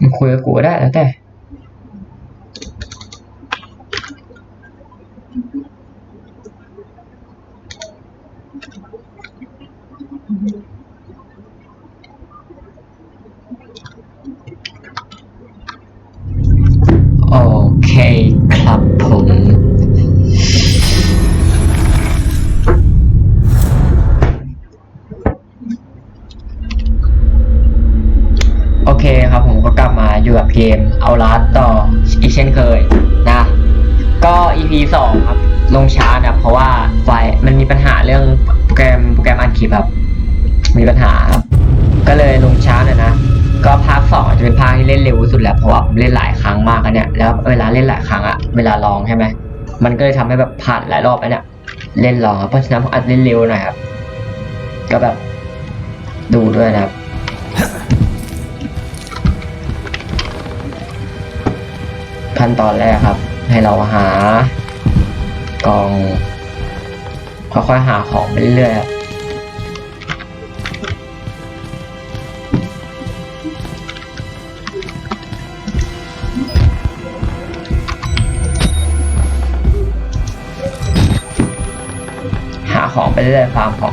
มึงคุย เคครับผมก็กลับมาอยู่กับเกมเอาลาสต่ออีกเช่นเคยนะ ก็ EP สองครับลงช้านะเพราะว่าไฟล์มันมีปัญหาเรื่องโปรแกรมโปรแกรมอัดคลิปครับ มีปัญหาครับ ก็เลยลงช้าหน่อยนะ ก็ภาคสองจะเป็นภาคที่เล่นเร็วสุดแล้วเพราะว่าผมเล่นหลายครั้งมากอะเนี่ยแล้วเวลาเล่นหลายครั้งอะเวลาลองใช่ไหมมันก็เลยทำให้แบบผ่านหลายรอบแล้วเนี่ยเล่นลองครับเพราะฉะนั้นผมอัดเล่นเร็วหน่อยครับก็แบบดูด้วยนะครับ ขั้นตอนแรกครับ ให้เราหากองค่อยๆหาของไปเรื่อยๆครับหาของไปเรื่อยๆฟาร์มของ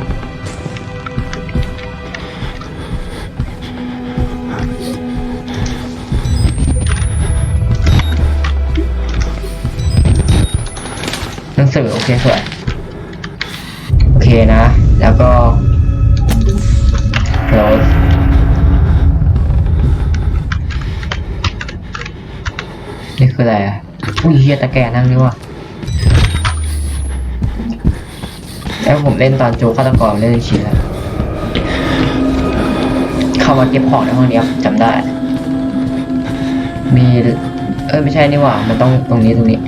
หนังสือโอเคสวยโอเคนะ แล้วก็ close นี่คืออะไรอะอุ้ยเฮียตะแกนั่งนี่ว่ะแล้วผมเล่นตอนโจฆาตกรเล่นชินแล้วเข้ามาเก็บของในห้องนี้จำได้ มี เอ้ยไม่ใช่นี่หว่า มันต้องตรงนี้ตรงนี้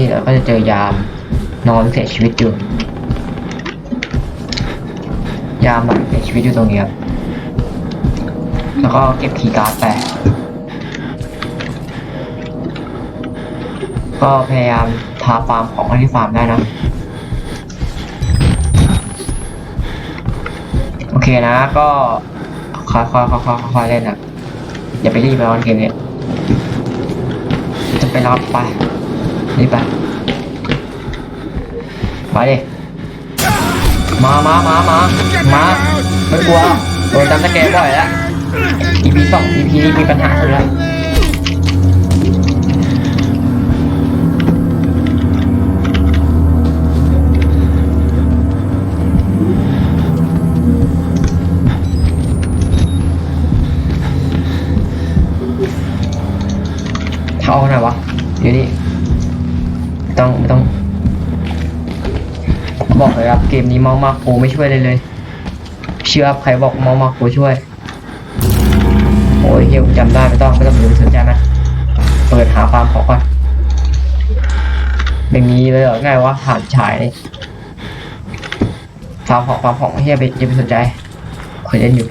นี่เราก็จะเจอยาม นอนเสียชีวิตอยู่ ยามนอนเสียชีวิตอยู่ตรงนี้ครับแล้วก็เก็บคีย์การ์ดไปก็พยายามพาฟาร์มของให้ที่ฟาร์มได้นะโอเคนะก็ค่อยๆค่อยๆค่อยๆค่อยๆเล่นนะอย่าไปรีบไปออนเกมเนี่ยจะไปรับไป นี่ไปไปดิมามามามามาไม่กลัวโดนจำสแกนบ่อยแล้ว EP สอง EP นี้มีปัญหาสุดแล้วเอาไหนวะอยู่นี่ ไม่ต้องไม่ต้อง บอกเลยครับเกมนี้เมาส์มาโคไม่ช่วยเลยเลย เชื่อครับใครบอกเมาส์มาโคช่วย โอ้ยเฮียผมจำได้ไม่ต้องไม่ต้องไปสนใจมันเปิดหาความขอก่อนเป็นงี้เลยเหรอง่ายวะผ่านฉายความของความของเฮียไปอย่าไปสนใจคยเล่นอยู่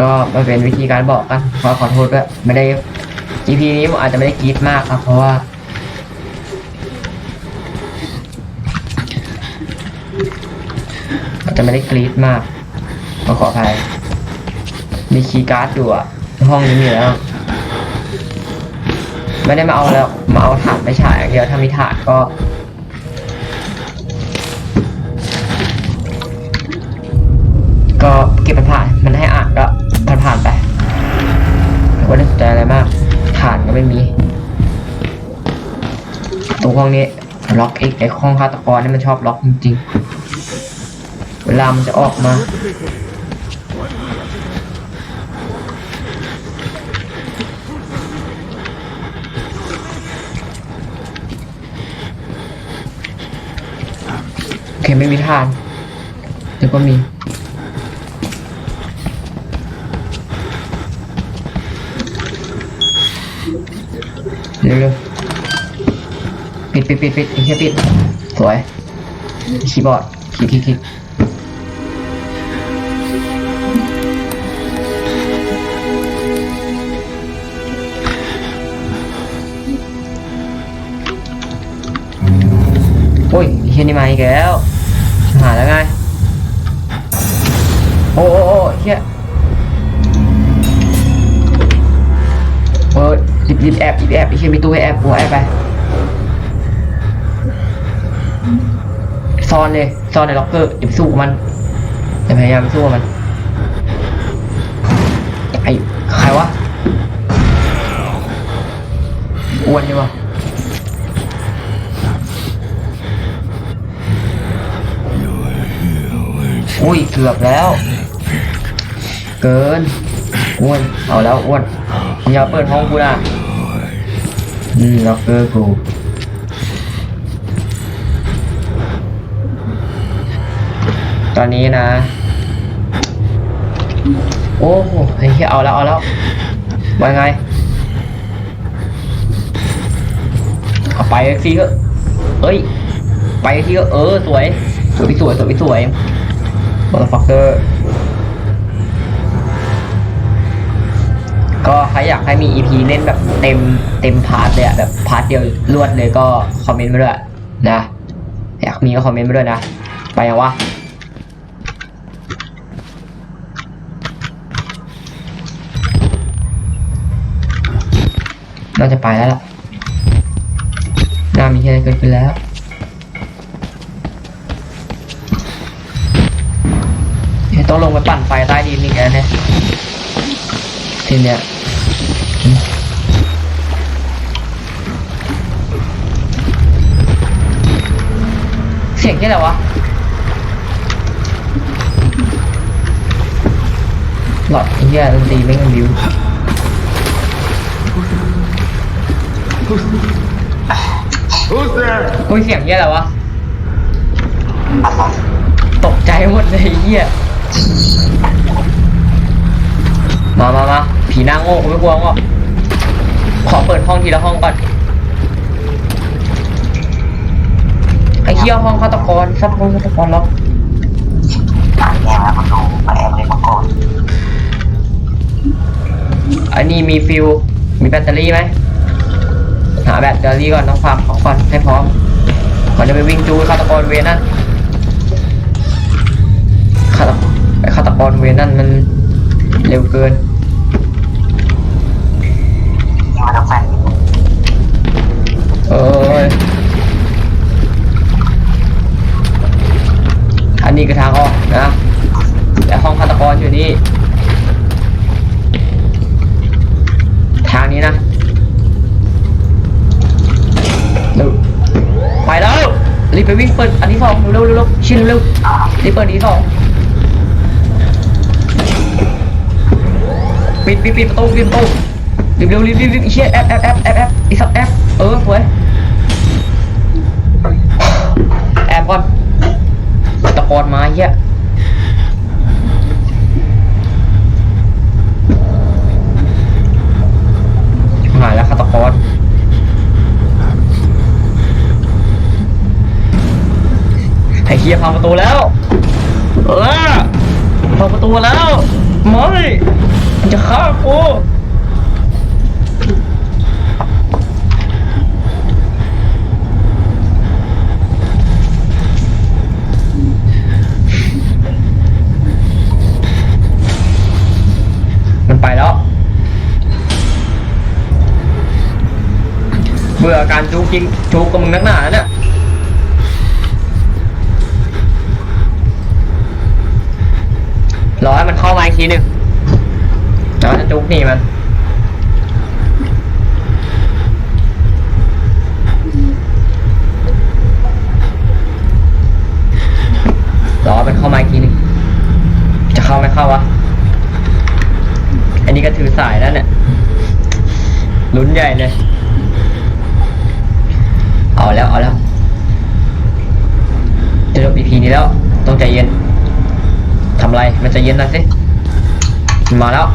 ก็มาเป็นวิธีการบอกกันขอขอโทษด้วยไม่ได้ EP นี้ผมอาจจะไม่ได้กรี๊ดมากครับเพราะว่า อา จะไม่ได้กรีดมากก็ขออภัยมีคีย์การ์ดอยู่อะห้องนี้มีแล้ว ไม่ได้มาเอาแล้วมาเอาถ่านไปฉายอย่างเดียวถ้ามีถ่านก็ก็เก็บผ่านมันให้อ่านก็ผ่านไปไม่ว่าได้สนใจอะไรมากถ่านก็ไม่มีตัวห้องนี้ล็อกอีกไอ้ห้องฆาตกรนี่มันชอบล็อกจริงๆ ลามจะออกมา โอเค ไม่มีทานเดี๋ยวก็มีเร็วๆปิดปิดปิดปิดอีกแค่ปิด สวยคีย์บอร์ดคลิกคลิกคลิก เฮียนี่มาอีกแล้วหาแล้วไง โอ้โอ้โอ้เฮียเออหยิบหยิบแอบหยิบแอบไอเฮียมีตู้ให้แอบหัวแอบไปซ่อนเลยซ่อนในล็อกเกอร์อย่าไปสู้กับมันอย่าพยายามไปสู้กับมันไอ้ใครวะอ้วนดีวะ อุ้ยเกือบแล้ว เกินอ้วนเอาแล้วอ้วนอย่าเปิดห้องกูนะอืมล็อกเกอร์กูตอนนี้นะ โอ้โหไอ้เหี้ยเอาแล้ว เอาแล้วว่าไง เอาไปสิเถอะเอ้ย ไปสิเถอะเออ สวย สวยสวยสวยสวย มอเตอร์ฟักเกอร์ ก็ใครอยากให้มี EP เล่นแบบเต็มเต็มพาร์ทเลยอะแบบพาร์ทเดียวรวดเลยก็คอมเมนต์มาด้วยนะ อยากมีก็คอมเมนต์มาด้วยนะ ไปยังวะน่าจะไปแล้วล่ะน่ามีอะไรเกิดขึ้นแล้ว ต้องลงไปปั่นไฟใต้ดินอีกแล้วเนี่ยทีเนี้ยอืมเสียงที่อะไรวะหลอดไอ้เหี้ยดนตรีไม่งบิว Who's there? อุ้ยเสียงเหี้ยอะไรวะตกใจหมดเลยไอ้เหี้ย มามามาผีหน้าโง่กูไม่กลัวหรอกขอเปิดห้องทีละห้องก่อน ไอ้เหี้ยห้องฆาตกรซับห้องฆาตกรล็อกแยกแล้วมันดูมาแอบเล่นมาก่อนอันนี้มีฟิว มีแบตเตอรี่ไหม หาแบตเตอรี่ก่อน ต้องฟาร์มของก่อนให้พร้อมก่อนจะไปวิ่งจูฆาตกรเวนั่นาตกรเวรนั่นมันเร็วเกินนี่มันต้องแฟนเอ้ยอันนี้คือทางออกนะ แต่ห้องฆาตกรอยู่นี่ ทางนี้นะเร็วไปแล้วรีบไปวิ่งเปิดอันที่สองเร็วเร็วเร็วชินเร็วรีบเปิดอันที่สอง ปิดปิดปิดประตูปิดประตูรีบเร็วรีบรีบรีบไอ้เชี่ยแอปแอปแอปแอปแอปไอีสับแอปเออสวยแอบก่อนตะกอนมาเหี้ยหายแล้วฆาตกรไอ้เฮียพังประตูแล้วเออพังประตูแล้วไม่ มันจะฆ่ากูมันไปแล้ว เบื่อการจูกจริงจูกกับมึงนักหนาเนี่ยรอให้มันเข้ามาอีกทีหนึ่ง จุกหนีมัน รอมันเข้ามาอีกทีหนึงจะเข้าไม่เข้าวะ อันนี้ก็ถือสายแล้วเนี่ยลุ้นใหญ่เลย เอาแล้ว เอาแล้ว จะจบ EP นี้แล้ว ต้องใจเย็น ทำไร มันใจเย็นนะสิ มาแล้ว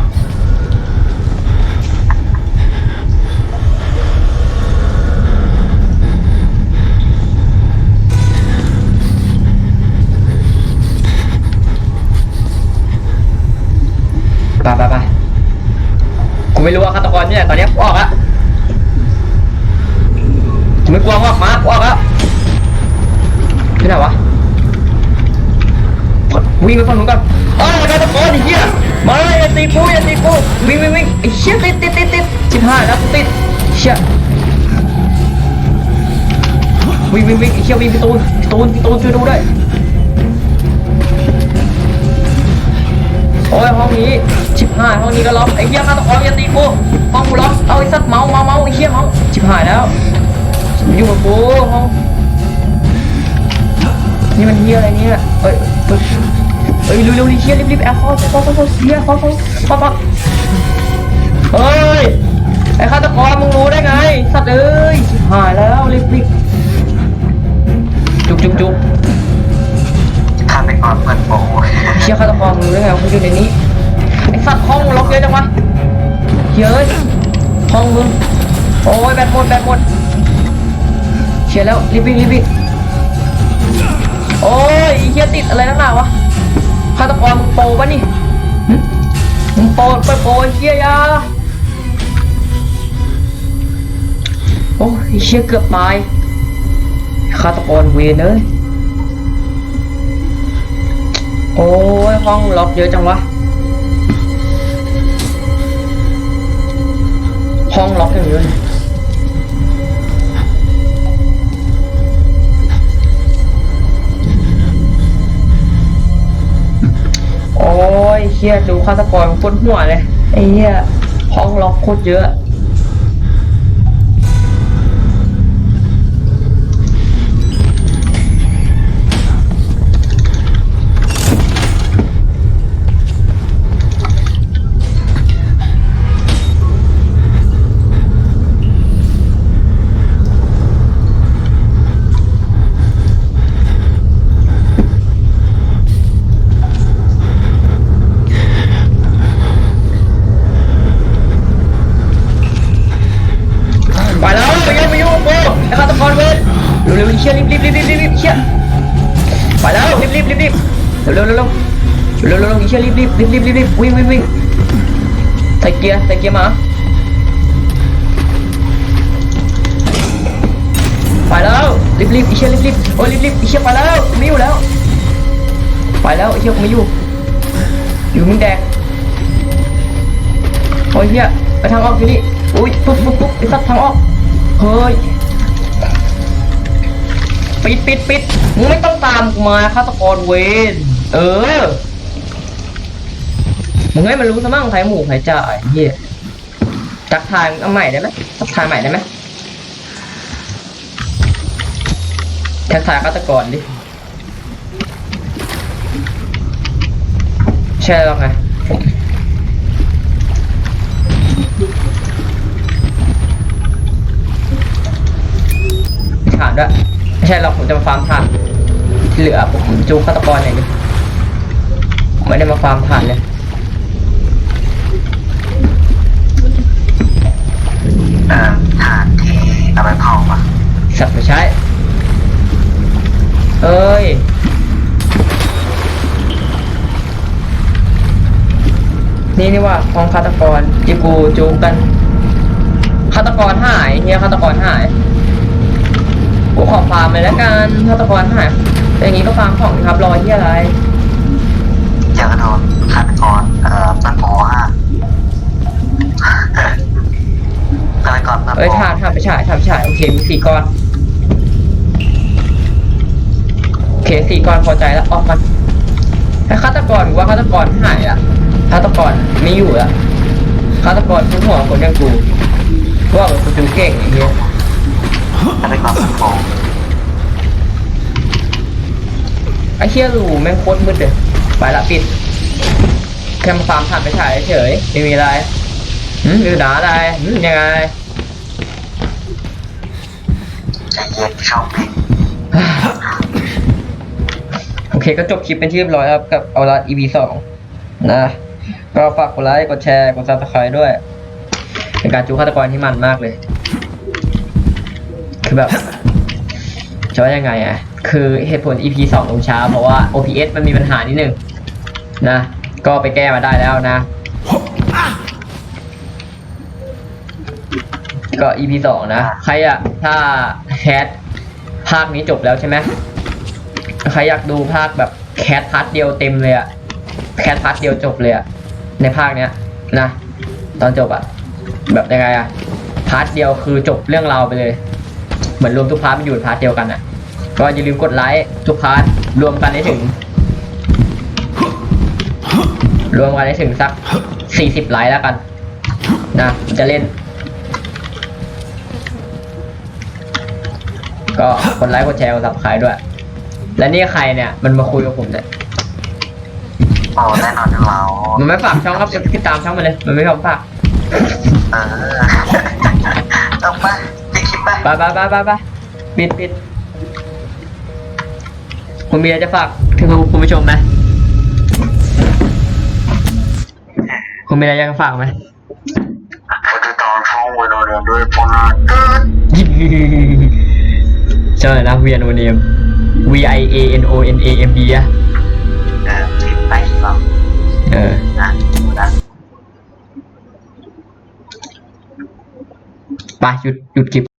ไปไปกูไม่รู้ว่าฆาตกรเนี่ยตอนเนี้ยกูออกละกูไม่กลัวออกมากูออกแล้วที่ไหนวะวิ่งไปฝั่งนู้นก่อนเอ้ยฆาตกรไอ้เหี้ยมาเลยอย่าตีกูอย่าตีกูวิ่งวิ่งวิ่งไอ้เชี่ยติดติดติดติดชิบห้าแล้วกูติดเชี่ยวิ่งวิ่งวิ่งไอ้เชี่ยวิ่งพี่ตูนพี่ตูนพี่ตูนช่วยดูด้วยโอ้ยห้องนี้ หายห้องนี้ก็ล็อกไอ้เหี้ยฆาตกรอย่าตีกูห้องกูล็อกเอาไอ้สัตว์เมาเมาเมาไอ้เหี้ยเมาชิบหายแล้วอยู่กับกูห้องนี่มันเฮียอะไรเนี่ยเอ้ยเอ้ยเอ้ยเร็วๆรีบเฮียรีบๆแอร์คอร์คอร์คอร์เฮียคอร์คอร์คอร์คอร์เฮ้ยไอ้ฆาตกรมึงรู้ได้ไง สัตว์เอ้ยชิบหายแล้วรีบรีบจุกจุกจุกฆาตกรเปิดโปงเฮียฆาตกรมึงรู้ได้ไงว่ามึงอยู่ในนี้ไอ้ สัตว์ห้องล็อกเยอะจังวะเฮียเอ้ยห้องมึงโอ้ยแบตหมดแบตหมดเชียร์แล้วรีบวิ่งรีบวิ่งโอ้ยเฮียติดอะไรนักหนาวะฆาตกรมึงโปปะนี่มึงโปไปโปเฮียยาโอ้ยเฮียเกือบตายฆาตกรเวนเอ้ยโอ้ยห้องล็อกเยอะจังวะ ห้องล็อกอย่างเยอะเลยโอ้ยเฮียดูข้าตกรปวดหัวเลยไอ้เฮียห้องล็อกโคตรเยอะ เร็วๆเชี่ยรีบรีบรีบรีบรีบเชี่ยไปแล้วรีบรีบรีบรีบเร็วเร็วเร็วเร็วเร็วเร็วเชี่ยรีบรีบรีบรีบรีบรีบวิ่งวิ่งวิ่งใส่เกียร์ใส่เกียร์มาไปแล้วรีบรีบเชี่ยรีบรีบโอ้รีบรีบเชี่ยไปแล้วไม่อยู่แล้วไปแล้วเชี่ยไม่อยู่อยู่มึงแดกโอ้ยเฮียไปทางออกอยู่นี่อุ้ยปุ๊บปุ๊บปุ๊บไอ้สัตว์ทางออกเฮ้ย ปิดปิดมึงไม่ต้องตามกูมาฆาตกรเวนเออมึงให้มันรู้ซะมั่งใครหมูใครจ่ายเฮียจักทายเอาใหม่ได้ไหมจักทายใหม่ได้ไหมจักทายฆาตกรดิใช่แล้วไงผมฐานด้วย ใช่หรอกผมจะมาฟาร์มฐานที่เหลือผมจูฆาตกรอย่างนี้ผมไม่ได้มาฟาร์มฐานเลยเอ่อฐานที่เอาไปเผาปะสัตว์ไม่ใช่เอ้ย นี่นี่ว่าของฆาตกรที่กูจูบกันฆาตกรหายเฮียฆาตกรหายกู ขอฟาร์มเลยแล้วกันฆาตกรหายอย่างนี้ก็ฟาร์มของครับรอที่อะไรเจอกระโดนฆาตกรเอ่อเปิดโปงฮะฆาตกรเปิดเอ้ยโปงถ่านถ่านไปฉายถ่านไปฉายโอเคมีสี่ก้อนโอเคสี่ก้อนพอใจแล้วออกมันไอ้ฆาตกรหรือว่าฆาตกรหายอะฆาตกรไม่อยู่อะฆาตกรทุกหัวคนอย่างกูว่าแบบกูจูเก่งอย่างเงี้ย ฆาตกรเปิดโปงไอ้เชี่ยรูแม่งโคตรมืดเลยไปละปิด แค่มาฟาร์มถ่านไปฉายเฉยไม่มีอะไรหืมหรือด่าอะไรหืมยังไงใจเย็นชอบเพลงโอเคก็จบคลิปเป็นที่เรียบร้อยครับกับเอาละ EP สองนะ ก็ฝากกดไลค์กดแชร์กด subscribe ด้วย เป็นการจูฆาตกรที่มันมากเลย คือแบบจะว่ายังไงอะ คือเหตุผล EP สองลงช้า เพราะว่า OPS มันมีปัญหานิดนึงนะ ก็ไปแก้มาได้แล้วนะ ก็ EP สองนะ ใครอะถ้าแคสภาคนี้จบแล้วใช่ไหมใครอยากดูภาคแบบแคสพาร์ทเดียวเต็มเลยอะแคสพาร์ทเดียวจบเลยอะในภาคเนี้ยนะ ตอนจบอะแบบยังไงอะพาร์ทเดียวคือจบเรื่องราวไปเลย เหมือนรวมทุกพาร์ทมาอยู่ในพาร์ทเดียวกันอะก็อย่าลืมกดไลค์ทุกพาร์ทรวมกันให้ถึง รวมกันให้ถึงสักสี่สิบไลค์แล้วกัน นะจะเล่น ก็กดไลค์กดแชร์กดซับสไครต์ด้วย และนี่ใครเนี่ยมันมาคุยกับผมเนี่ยโอ้แน่นอนอยู่แล้วมันไม่ฝากช่องครับจะติดตามช่องมันเลย มันไม่ยอมฝาก เออต้องไปปิดคลิป ไปไปไปไปไปไปปิดปิดคุณมีอะไรจะฝากถึงคุณผู้ชมไหมคุณมีอะไรอยากจะฝากไหมไปติดตามช่องวิดีโอเรียนด้วยพอนะเกินใช่นะ V N O N M V I A N O N A M D อะเออปิดไปอีกรอบเออ นะนะไปหยุดหยุดคลิป